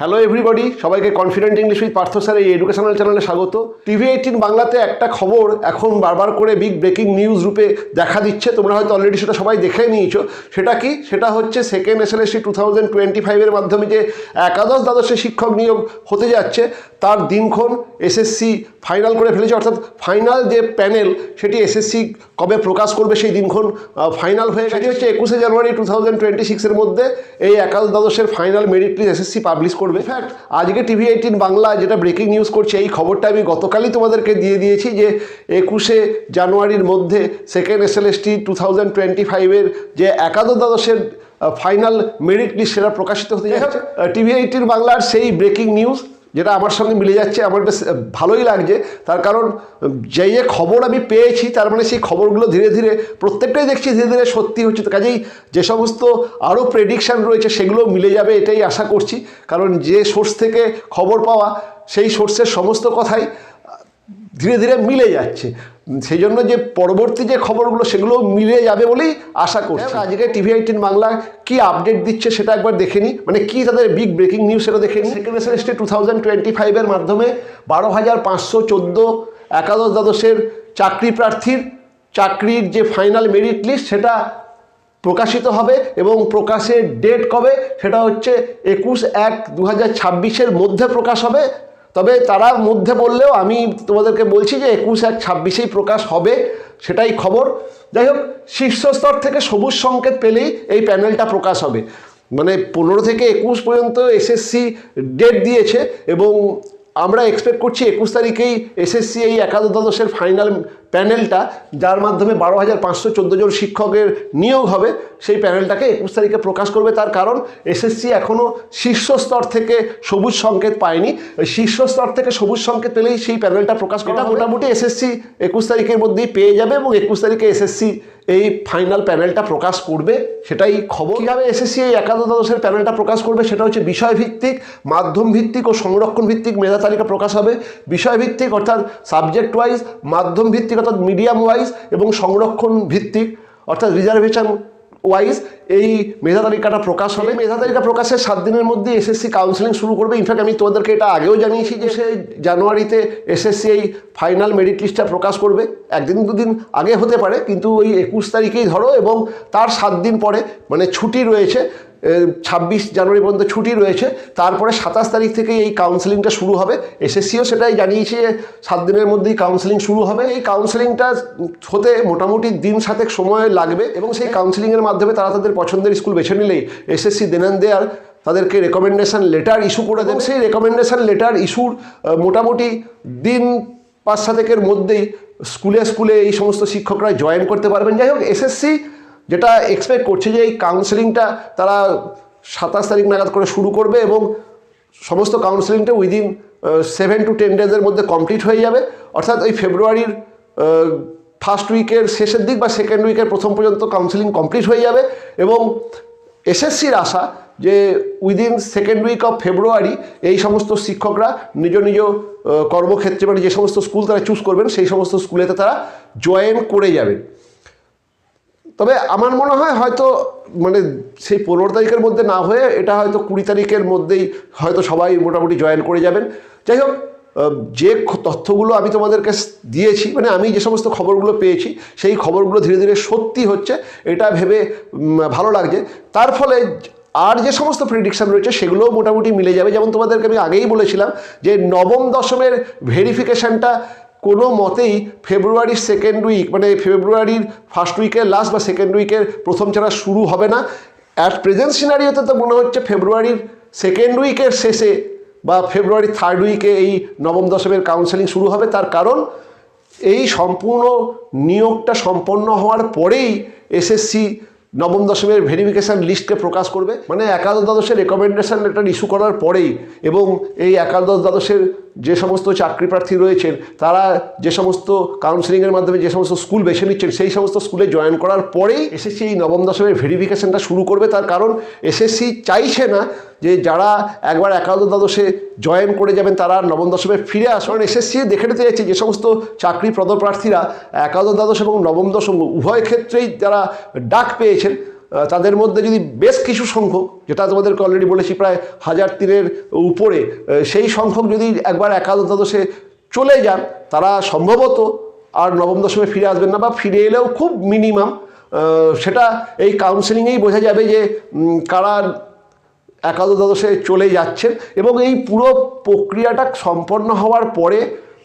Hello everybody সবাইকে confident English with Partha sir এই educational চ্যানেলে স্বাগত। টিভি এইটিন বাংলাতে একটা খবর এখন বারবার করে বিগ ব্রেকিং নিউজ রূপে দেখা দিচ্ছে। তোমরা হয়তো অলরেডি সেটা সবাই দেখে নিয়েছো। সেটা কি? সেটা হচ্ছে second SLST two thousand twenty ফাইভের মাধ্যমে যে একাদশ দ্বাদশে শিক্ষক নিয়োগ হতে যাচ্ছে, তার দিনক্ষণ এসএসসি ফাইনাল করে ফেলেছে। অর্থাৎ ফাইনাল যে প্যানেল সেটি এসএসসি কবে প্রকাশ করবে সেই দিনক্ষণ ফাইনাল হয়ে সেটি হচ্ছে একুশে জানুয়ারি টু থাউজেন্ড টোয়েন্টি সিক্সের মধ্যে এই একাদশ দ্বাদশের final merit list SSC publish করবে। ফ্যাক্ট আজকে টিভি এইটিন বাংলা যেটা ব্রেকিং নিউজ করছে এই খবরটা আমি গতকালই তোমাদেরকে দিয়ে দিয়েছি যে একুশে জানুয়ারির মধ্যে second S L SLST two thousand twenty ফাইভের যে একাদশ ফাইনাল মেরিট লিস্ট সেটা প্রকাশিত হতে যাচ্ছে। টিভি এইটিন বাংলার সেই ব্রেকিং নিউজ যেটা আমার সঙ্গে মিলে যাচ্ছে, আমার বেশ ভালোই লাগছে। তার কারণ যে যে খবর আমি পেয়েছি, তার মানে সেই খবরগুলো ধীরে ধীরে প্রত্যেকটাই দেখছি, ধীরে ধীরে সত্যি হচ্ছে। কাজেই যে সমস্ত আরও প্রেডিকশান রয়েছে, সেগুলো মিলে যাবে এটাই আশা করছি। কারণ যে সোর্স থেকে খবর পাওয়া, সেই সোর্সের সমস্ত কথাই ধীরে ধীরে মিলে যাচ্ছে। সেই জন্য যে পরবর্তী যে খবরগুলো সেগুলো মিলে যাবে বলেই আশা করছি। আজকে টিভি এইটিন বাংলা কি আপডেট দিচ্ছে সেটা একবার দেখে নিই মানে কি তাদের বিগ ব্রেকিং নিউজ সেটা দেখে নিই second semester two thousand twenty ফাইভের মাধ্যমে বারো হাজার পাঁচশো চোদ্দ একাদশ দ্বাদশের চাকরি প্রার্থীর চাকরির যে ফাইনাল মেরিট লিস্ট সেটা প্রকাশিত হবে এবং প্রকাশের ডেট কবে সেটা হচ্ছে একুশ এক দু হাজার ছাব্বিশের মধ্যে প্রকাশ হবে। তবে তারা মধ্যে বললেও আমি তোমাদেরকে বলছি যে একুশ এক ছাব্বিশেই প্রকাশ হবে, সেটাই খবর। যাই হোক, শীর্ষস্তর থেকে সবুজ সংকেত পেলেই এই প্যানেলটা প্রকাশ হবে। মানে পনেরো থেকে একুশ পর্যন্ত এসএসসি ডেট দিয়েছে এবং আমরা এক্সপেক্ট করছি একুশ তারিখেই এসএসসি এই একাদশ দ্বাদশের ফাইনাল প্যানেলটা যার মাধ্যমে বারো হাজার পাঁচশো চোদ্দ জন শিক্ষকের নিয়োগ হবে। সেই প্যানেলটাকে একুশ তারিখে প্রকাশ করবে তার কারণ এসএসসি এখনও শীর্ষস্তর থেকে সবুজ সংকেত পায়নি। ওই শীর্ষস্তর থেকে সবুজ সংকেত পেলেই সেই প্যানেলটা প্রকাশ করা মোটামুটি এসএসসি একুশ তারিখের মধ্যেই পেয়ে যাবে এবং একুশ তারিখে এসএসসি এই ফাইনাল প্যানেলটা প্রকাশ করবে, সেটাই খবর। কীভাবে এসএসসি এই একাদশ দ্বাদশের প্যানেলটা প্রকাশ করবে, সেটা হচ্ছে বিষয়ভিত্তিক মাধ্যম ভিত্তিক ও সংরক্ষণ ভিত্তিক মেধা তালিকা প্রকাশ হবে। বিষয়ভিত্তিক অর্থাৎ সাবজেক্ট ওয়াইজ মাধ্যম ভিত্তিক অর্থাৎ মিডিয়াম ওয়াইজ এবং সংরক্ষণ ভিত্তিক অর্থাৎ রিজার্ভেশন ওয়াইজ এই মেধা তালিকাটা প্রকাশ হবে। মেধা তালিকা প্রকাশের সাত দিনের মধ্যে এসএসসি কাউন্সিলিং শুরু করবে। ইনফ্যাক্ট আমি তোমাদেরকে এটা আগেও জানিয়েছি যে সে জানুয়ারিতে এসএসসি এই ফাইনাল মেরিট লিস্টটা প্রকাশ করবে। একদিন দুদিন আগে হতে পারে, কিন্তু ওই একুশ তারিখেই ধরো এবং তার সাত দিন পরে মানে ছুটি রয়েছে। ছাব্বিশ জানুয়ারি পর্যন্ত ছুটি রয়েছে। তারপরে সাতাশ তারিখ থেকে এই কাউন্সেলিংটা শুরু হবে। এসএসসিও সেটাই জানিয়েছে সাত দিনের মধ্যেই কাউন্সেলিং শুরু হবে। এই কাউন্সেলিংটা হতে মোটামুটি দিন সাতেক সময় লাগবে এবং সেই কাউন্সিলিংয়ের মাধ্যমে তারা তাদের পছন্দের স্কুল বেছে নিলেই এসএসসি দেনান দেয়ার তাদেরকে রেকমেন্ডেশন লেটার ইস্যু করে দেন সেই রেকমেন্ডেশন লেটার ইস্যুর মোটামুটি দিন পাঁচ সাতেকের মধ্যেই স্কুলে স্কুলে এই সমস্ত শিক্ষকরা জয়েন করতে পারবেন। যাই হোক, এসএসসি যেটা এক্সপেক্ট করছে যে এই কাউন্সেলিংটা তারা সাতাশ তারিখ নাগাদ করে শুরু করবে এবং সমস্ত কাউন্সেলিংটা উইদিন সেভেন টু টেন ডেজের মধ্যে কমপ্লিট হয়ে যাবে। অর্থাৎ ওই ফেব্রুয়ারির ফার্স্ট উইকের শেষের দিক বা সেকেন্ড উইকের প্রথম পর্যন্ত কাউন্সেলিং কমপ্লিট হয়ে যাবে এবং এসএসসির আশা যে within second week of February এই সমস্ত শিক্ষকরা নিজ নিজ কর্মক্ষেত্রে মানে যে সমস্ত স্কুল তারা চুজ করবেন, সেই সমস্ত স্কুলেতে তারা জয়েন করে যাবেন। তবে আমার মনে হয় হয়তো মানে সেই পনেরো তারিখের মধ্যে না হয়ে এটা হয়তো কুড়ি তারিখের মধ্যেই হয়তো সবাই মোটামুটি জয়েন করে যাবেন। যাই হোক যে তথ্যগুলো আমি তোমাদেরকে দিয়েছি মানে আমি যে সমস্ত খবরগুলো পেয়েছি, সেই খবরগুলো ধীরে ধীরে সত্যি হচ্ছে, এটা ভেবে ভালো লাগছে। তার ফলে আর যে সমস্ত প্রেডিকশান রয়েছে, সেগুলোও মোটামুটি মিলে যাবে। যেমন তোমাদেরকে আমি আগেই বলেছিলাম যে নবম দশমের ভেরিফিকেশানটা কোনো মতেই ফেব্রুয়ারির সেকেন্ড উইক মানে ফেব্রুয়ারির ফার্স্ট উইকের লাস্ট বা সেকেন্ড উইকের প্রথম ছাড়া শুরু হবে না। অ্যাট প্রেজেন্ট সিনারিওতে তো মনে হচ্ছে ফেব্রুয়ারির সেকেন্ড উইকের শেষে বা ফেব্রুয়ারি থার্ড উইকে এই নবম দশমের কাউন্সেলিং শুরু হবে। তার কারণ এই সম্পূর্ণ নিয়োগটা সম্পন্ন হওয়ার পরেই এসএসসি নবম দশমের ভেরিফিকেশান লিস্টকে প্রকাশ করবে। মানে একাদশ দ্বাদশের রেকমেন্ডেশন লেটার ইস্যু করার পরেই এবং এই একাদশ দ্বাদশের যে সমস্ত চাকরি প্রার্থী রয়েছেন, তারা যে সমস্ত কাউন্সিলিংয়ের মাধ্যমে যে সমস্ত স্কুল বেছে নিচ্ছেন, সেই সমস্ত স্কুলে জয়েন করার পরেই এসএসসি এই নবম দশমের ভেরিফিকেশানটা শুরু করবে। তার কারণ এসএসসি চাইছে না যে যারা একবার একাদশ দ্বাদশে জয়েন করে যাবেন, তারা নবম দশমে ফিরে আসবেন এসএসসি দেখে নিতে চাইছে যে সমস্ত চাকরি পদপ্রার্থীরা একাদশ দ্বাদশ এবং নবম দশম উভয় ক্ষেত্রেই যারা ডাক পেয়েছেন তাদের মধ্যে যদি বেশ কিছু সংখ্যক, যেটা তোমাদেরকে অলরেডি বলেছি প্রায় হাজার তিনের উপরে সেই সংখ্যক যদি একবার একাদশ চলে যান, তারা সম্ভবত আর নবম দশমে ফিরে আসবেন না বা ফিরে এলেও খুব মিনিমাম সেটা এই কাউন্সেলিংয়েই বোঝা যাবে যে কারা একাদশ দ্বাদশে চলে যাচ্ছেন এবং এই পুরো প্রক্রিয়াটা সম্পন্ন হওয়ার পরে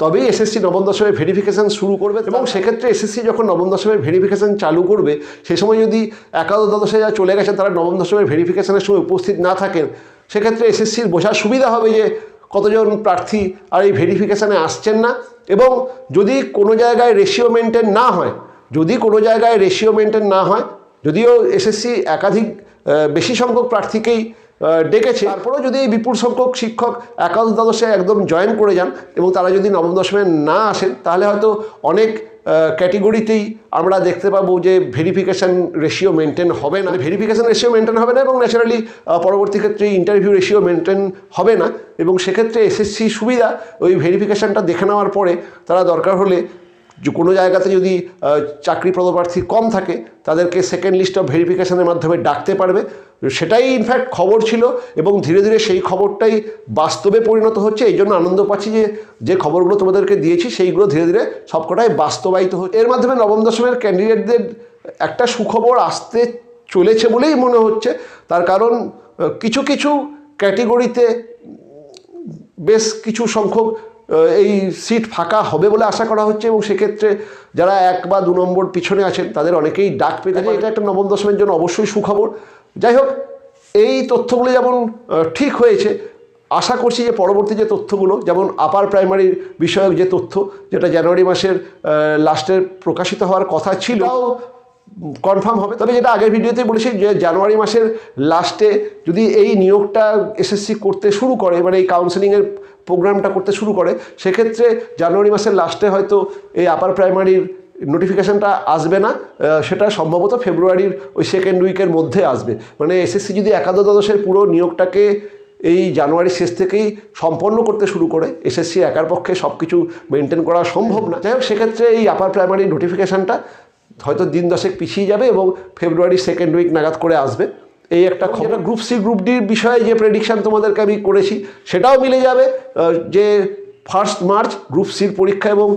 তবেই এসএসসি নবম দশমের ভেরিফিকেশান শুরু করবে এবং সেক্ষেত্রে এসএসসি যখন নবম দশমের ভেরিফিকেশান চালু করবে সেই সময় যদি একাদশ দ্বাদশে যারা চলে গেছেন তারা নবম দশমের ভেরিফিকেশানের সময় উপস্থিত না থাকেন সেক্ষেত্রে এসএসসির বোঝার সুবিধা হবে যে কতজন প্রার্থী আর এই ভেরিফিকেশানে আসছেন না এবং যদি কোনো জায়গায় রেশিও মেনটেন না হয় যদি কোনো জায়গায় রেশিও মেনটেন না হয় যদিও এসএসসি একাধিক বেশি সংখ্যক প্রার্থীকেই ডেকেছে। তারপরেও যদি এই বিপুল সংখ্যক শিক্ষক একাদশ দ্বাদশে একদম জয়েন করে যান এবং তারা যদি নবম দশমে না আসেন, তাহলে হয়তো অনেক ক্যাটেগরিতেই আমরা দেখতে পাবো যে ভেরিফিকেশান রেশিও মেনটেন হবে না। ভেরিফিকেশান রেশিও মেনটেন হবে না এবং ন্যাচারালি পরবর্তী ক্ষেত্রে ইন্টারভিউ রেশিও মেনটেন হবে না। এবং সেক্ষেত্রে এসএসসি সুবিধা, ওই ভেরিফিকেশানটা দেখে নেওয়ার পরে তারা দরকার হলে যে কোনো জায়গাতে যদি চাকরি পদপ্রার্থী কম থাকে, তাদেরকে সেকেন্ড লিস্ট অফ ভেরিফিকেশনের মাধ্যমে ডাকতে পারবে। সেটাই ইনফ্যাক্ট খবর ছিল এবং ধীরে ধীরে সেই খবরটাই বাস্তবে পরিণত হচ্ছে। এই জন্য আনন্দ পাচ্ছি যে যে খবরগুলো তোমাদেরকে দিয়েছি, সেইগুলো ধীরে ধীরে সবকটাই বাস্তবায়িত হচ্ছে। এর মাধ্যমে নবম দশমের ক্যান্ডিডেটদের একটা সুখবর আসতে চলেছে বলেই মনে হচ্ছে। তার কারণ কিছু কিছু ক্যাটেগরিতে বেশ কিছু সংখ্যক এই সিট ফাঁকা হবে বলে আশা করা হচ্ছে এবং সেক্ষেত্রে যারা এক বা দু নম্বর পিছনে আছেন, তাদের অনেকেই ডাক পেতে যায় এটা একটা নবম দশমের জন্য অবশ্যই সুখবর। যাই হোক, এই তথ্যগুলো যেমন ঠিক হয়েছে, আশা করছি যে পরবর্তী যে তথ্যগুলো, যেমন আপার প্রাইমারির বিষয়ক যে তথ্য, যেটা জানুয়ারি মাসের লাস্টের প্রকাশিত হওয়ার কথা ছিল কনফার্ম হবে। তবে যেটা আগের ভিডিওতে বলেছি যে জানুয়ারি মাসের লাস্টে যদি এই নিয়োগটা এসএসসি করতে শুরু করে মানে এই কাউন্সেলিংয়ের প্রোগ্রামটা করতে শুরু করে, সেক্ষেত্রে জানুয়ারি মাসের লাস্টে হয়তো এই আপার প্রাইমারির নোটিফিকেশানটা আসবে না। সেটা সম্ভবত ফেব্রুয়ারির ওই সেকেন্ড উইকের মধ্যে আসবে। মানে এসএসসি যদি একাদশ দ্বাদশের পুরো নিয়োগটাকে এই জানুয়ারি শেষ থেকেই সম্পন্ন করতে শুরু করে এসএসসি একার পক্ষে সব কিছু মেনটেন করা সম্ভব না। যাই হোক, সেক্ষেত্রে এই আপার প্রাইমারি নোটিফিকেশানটা হয়তো দিন দশেক পিছিয়ে যাবে এবং ফেব্রুয়ারি সেকেন্ড উইক নাগাদ করে আসবে। এই একটা খবর। গ্রুপ সি গ্রুপ ডির বিষয়ে যে প্রেডিকশান তোমাদেরকে আমি করেছি সেটাও মিলে যাবে। যে ফার্স্ট মার্চ গ্রুপ সির পরীক্ষা এবং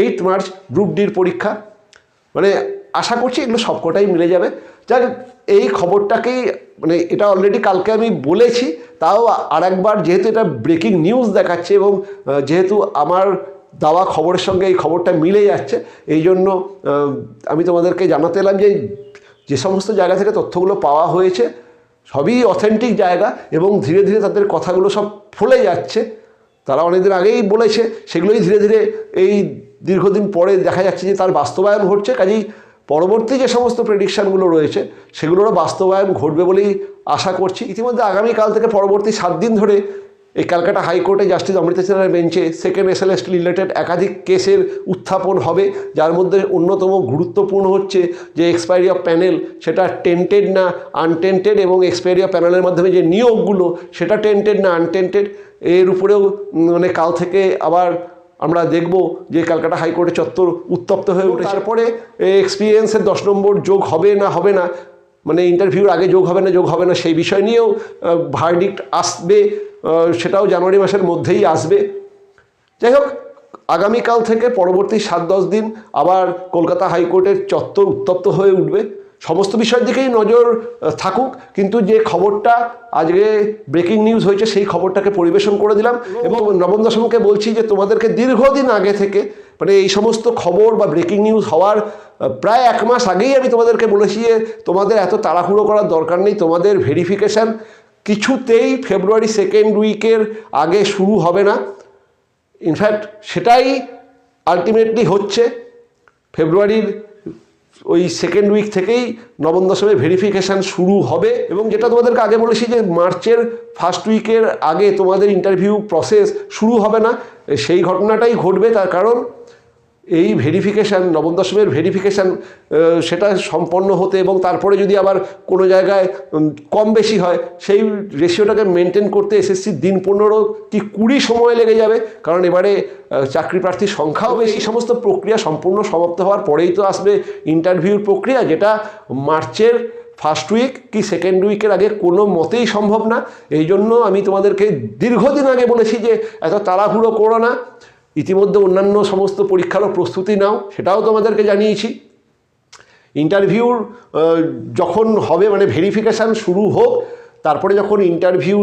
এইট মার্চ গ্রুপ ডির পরীক্ষা। মানে আশা করছি এগুলো সবকটাই মিলে যাবে। যাক এই খবরটাকেই মানে এটা অলরেডি কালকে আমি বলেছি তাও আর একবার যেহেতু এটা ব্রেকিং নিউজ দেখাচ্ছে এবং যেহেতু আমার দেওয়া খবরের সঙ্গে এই খবরটা মিলে যাচ্ছে। এই জন্য আমি তোমাদেরকে জানাতে এলাম যে যে সমস্ত জায়গা থেকে তথ্যগুলো পাওয়া হয়েছে, সবই অথেন্টিক জায়গা এবং ধীরে ধীরে তাদের কথাগুলো সব ফলে যাচ্ছে। তারা অনেকদিন আগেই বলেছে, সেগুলোই ধীরে ধীরে এই দীর্ঘদিন পরে দেখা যাচ্ছে যে তার বাস্তবায়ন ঘটছে। কাজেই পরবর্তী যে সমস্ত প্রেডিকশানগুলো রয়েছে, সেগুলোরও বাস্তবায়ন ঘটবে বলেই আশা করছি। ইতিমধ্যে আগামীকাল থেকে পরবর্তী সাত দিন ধরে এই ক্যালকাটা হাইকোর্টে জাস্টিস অমৃতা সিনহার বেঞ্চে second S L S related একাধিক কেসের উত্থাপন হবে যার মধ্যে অন্যতম গুরুত্বপূর্ণ হচ্ছে যে এক্সপায়ারি অফ প্যানেল সেটা টেন্টেড না আনটেন্টেড এবং এক্সপায়ারি অফ প্যানেলের মাধ্যমে যে নিয়োগগুলো সেটা টেন্টেড না আনটেন্টেড এর উপরেও মানে কাল থেকে আবার আমরা দেখব যে ক্যালকাটা হাইকোর্টে চত্বর উত্তপ্ত হয়ে উঠেছে। তারপরে এক্সপিরিয়েন্সের দশ নম্বর যোগ হবে না হবে না মানে ইন্টারভিউর আগে যোগ হবে না, যোগ হবে না, সেই বিষয় নিয়েও ভার্ডিক্ট আসবে সেটাও জানুয়ারি মাসের মধ্যেই আসবে। যাই হোক, আগামীকাল থেকে পরবর্তী সাত দশ দিন আবার কলকাতা হাইকোর্টের চত্বর উত্তপ্ত হয়ে উঠবে। সমস্ত বিষয়ের দিকেই নজর থাকুক, কিন্তু যে খবরটা আজকে ব্রেকিং নিউজ হয়েছে, সেই খবরটাকে পরিবেশন করে দিলাম। এবং নবম দশমকে বলছি যে, তোমাদেরকে দীর্ঘদিন আগে থেকে মানে এই সমস্ত খবর বা ব্রেকিং নিউজ হওয়ার প্রায় এক মাস আগেই আমি তোমাদেরকে বলেছি যে তোমাদের এত তাড়াহুড়ো করার দরকার নেই, তোমাদের ভেরিফিকেশান কিছুতেই ফেব্রুয়ারি সেকেন্ড উইকের আগে শুরু হবে না। ইনফ্যাক্ট সেটাই আলটিমেটলি হচ্ছে। ফেব্রুয়ারির ওই সেকেন্ড উইক থেকেই নবম দশমের ভেরিফিকেশান শুরু হবে এবং যেটা তোমাদেরকে আগে বলেছি যে মার্চের ফার্স্ট উইকের আগে তোমাদের ইন্টারভিউ প্রসেস শুরু হবে না। সেই ঘটনাটাই ঘটবে, তার কারণ এই ভেরিফিকেশান নবম দশমের ভেরিফিকেশান সেটা সম্পন্ন হতে এবং তারপরে যদি আবার কোনো জায়গায় কম বেশি হয়, সেই রেশিওটাকে মেনটেন করতে এসএসসি দিন পনেরো কি কুড়ি সময় লেগে যাবে। কারণ এবারে চাকরি প্রার্থীর সংখ্যাও বেশি। সমস্ত প্রক্রিয়া সম্পূর্ণ সমাপ্ত হওয়ার পরেই তো আসবে ইন্টারভিউর প্রক্রিয়া, যেটা মার্চের ফার্স্ট উইক কি সেকেন্ড উইকের আগে কোনো মতেই সম্ভব না। এই জন্য আমি তোমাদেরকে দীর্ঘদিন আগে বলেছি যে, এত তাড়াহুড়ো করো না। ইতিমধ্যে অন্যান্য সমস্ত পরীক্ষারও প্রস্তুতি নাও, সেটাও তোমাদেরকে জানিয়েছি। ইন্টারভিউর যখন হবে মানে ভেরিফিকেশান শুরু হোক, তারপরে যখন ইন্টারভিউ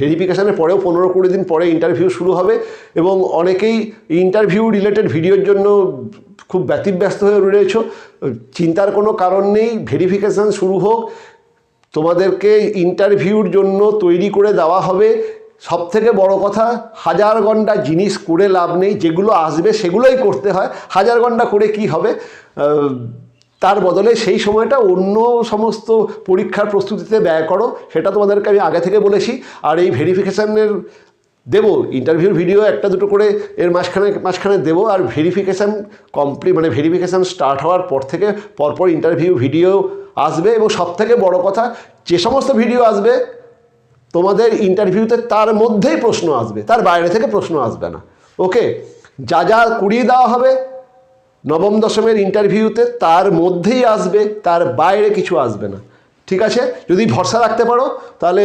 ভেরিফিকেশানের পরেও পনেরো কুড়ি দিন পরে ইন্টারভিউ শুরু হবে এবং অনেকেই ইন্টারভিউ রিলেটেড ভিডিওর জন্য খুব ব্যতিব্যস্ত হয়ে রয়েছ, চিন্তার কোনো কারণ নেই ভেরিফিকেশান শুরু হোক, তোমাদেরকে ইন্টারভিউর জন্য তৈরি করে দেওয়া হবে সব থেকে বড় কথা, হাজার ঘণ্টা জিনিস করে লাভ নেই, যেগুলো আসবে সেগুলোই করতে হয়। হাজার ঘণ্টা করে কি হবে? তার বদলে সেই সময়টা অন্য সমস্ত পরীক্ষার প্রস্তুতিতে ব্যয় করো, সেটা তোমাদেরকে আমি আগে থেকে বলেছি। আর এই ভেরিফিকেশানের দেবো ইন্টারভিউর ভিডিও একটা দুটো করে এর মাঝখানে মাঝখানে দেবো। আর ভেরিফিকেশান কমপ্লিট মানে ভেরিফিকেশান স্টার্ট হওয়ার পর থেকে পরপর ইন্টারভিউ ভিডিও আসবে। এবং সব থেকে বড় কথা, যে সমস্ত ভিডিও আসবে তোমাদের ইন্টারভিউতে তার মধ্যেই প্রশ্ন আসবে, তার বাইরে থেকে প্রশ্ন আসবে না। ওকে যা যা কুড়িয়ে দেওয়া হবে, নবম, দশমের ইন্টারভিউতে তার মধ্যেই আসবে, তার বাইরে কিছু আসবে না। ঠিক আছে? যদি ভরসা রাখতে পারো, তাহলে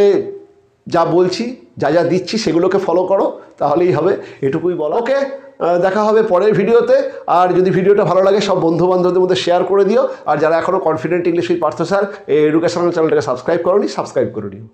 যা বলছি, যা যা দিচ্ছি সেগুলোকে ফলো করো, তাহলেই হবে, এটুকুই বলো ওকে দেখা হবে পরের ভিডিওতে। আর যদি ভিডিওটা ভালো লাগে, সব বন্ধু বান্ধবদের মধ্যে শেয়ার করে দিও। আর যারা এখনও কনফিডেন্ট ইংলিশ পার্থ স্যার এই এডুকেশনাল চ্যানেলটাকে সাবস্ক্রাইব করোনি সাবস্ক্রাইব করে নিও।